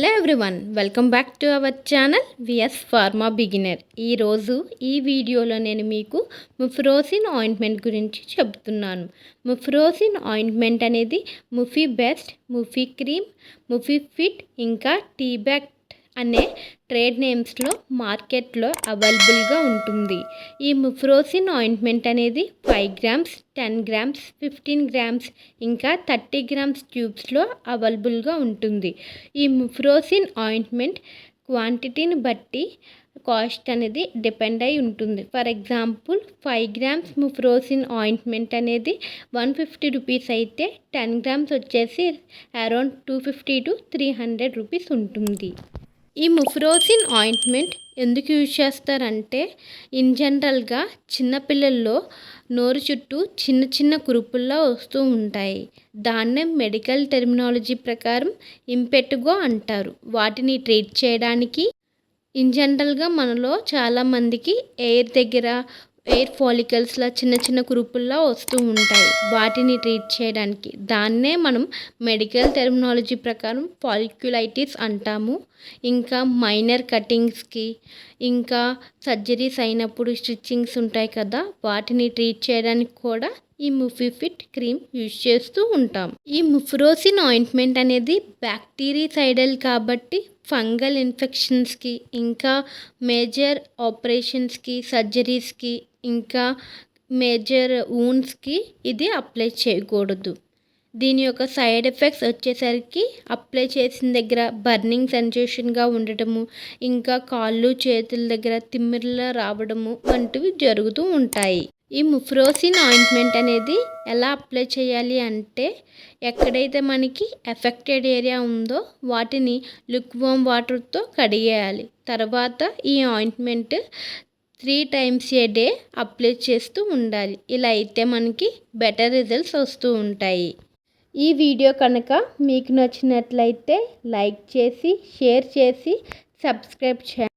Hello everyone welcome back to our channel VS pharma beginner. ఈరోజు ఈ వీడియోలో నేను మీకు ముఫ్రోసిన్ ఆయింట్మెంట్ గురించి చెప్తున్నాను ముఫ్రోసిన్ ఆయింట్మెంట్ అనేది Mupi best Mupi cream Mupi fit ఇంకా టీ బ్యాక్ అనే ట్రేడ్ నేమ్స్లో మార్కెట్లో అవైలబుల్గా ఉంటుంది. ఈ ముఫ్రోసిన్ ఆయింట్మెంట్ అనేది five grams ten grams fifteen grams ఇంకా థర్టీ గ్రామ్స్ ట్యూబ్స్లో అవైలబుల్గా ఉంటుంది. ఈ ముఫ్రోసిన్ ఆయింట్మెంట్ క్వాంటిటీని బట్టి కాస్ట్ అనేది డిపెండ్ అయి ఉంటుంది. For example five grams mupirocin ointment అనేది వన్ ఫిఫ్టీ రూపీస్ అయితే టెన్ గ్రామ్స్ వచ్చేసి around two fifty to three hundred rupees ఉంటుంది. ఈ ముఫ్రోసిన్ ఆయింట్మెంట్ ఎందుకు యూజ్ చేస్తారంటే ఇన్ జనరల్గా చిన్నపిల్లల్లో నోరు చుట్టూ చిన్న చిన్న కురుపుల్లా వస్తూ ఉంటాయి. దాన్నే మెడికల్ టెర్మినాలజీ ప్రకారం ఇంపెట్టుగో అంటారు. వాటిని ట్రీట్ చేయడానికి ఇన్ జనరల్గా మనలో చాలామందికి ఎయిర్ దగ్గర ఎయిర్ ఫాలికల్స్లా చిన్న చిన్న కురుపుల్లా వస్తూ ఉంటాయి. వాటిని ట్రీట్ చేయడానికి దాన్నే మనం మెడికల్ టెర్మినాలజీ ప్రకారం ఫాలిక్యులైటిస్ అంటాము. ఇంకా మైనర్ కటింగ్స్కి ఇంకా సర్జరీస్ అయినప్పుడు స్టిచ్చింగ్స్ ఉంటాయి కదా వాటిని ట్రీట్ చేయడానికి కూడా ఈ ముఫిఫిట్ క్రీమ్ యూజ్ చేస్తూ ఉంటాం. ఈ ముఫ్రోసిన్ ఆయింట్మెంట్ అనేది బ్యాక్టీరియసైడల్ కాబట్టి ఫంగల్ ఇన్ఫెక్షన్స్కి ఇంకా మేజర్ ఆపరేషన్స్కి సర్జరీస్కి ఇంకా మేజర్ ఊన్స్కి ఇది అప్లై చేయకూడదు. దీని యొక్క సైడ్ ఎఫెక్ట్స్ వచ్చేసరికి అప్లై చేసిన దగ్గర బర్నింగ్ సెన్సేషన్గా ఉండటము ఇంకా కాళ్ళు చేతుల దగ్గర తిమ్మిర్లా రావడము వంటివి జరుగుతూ ఉంటాయి. ఈ ముఫ్రోసిన్ ఆయింట్మెంట్ అనేది ఎలా అప్లై చేయాలి అంటే ఎక్కడైతే మనకి ఎఫెక్టెడ్ ఏరియా ఉందో వాటిని లుక్వామ్ వాటర్తో కడిగేయాలి. తర్వాత ఈ ointment three times a day apply చేస్తూ ఉండాలి. ఇలా అయితే మనకి బెటర్ రిజల్ట్స్ వస్తూ ఉంటాయి. ఈ వీడియో కనుక మీకు నచ్చినట్లయితే లైక్ చేసి షేర్ చేసి సబ్స్క్రైబ్ చేయండి.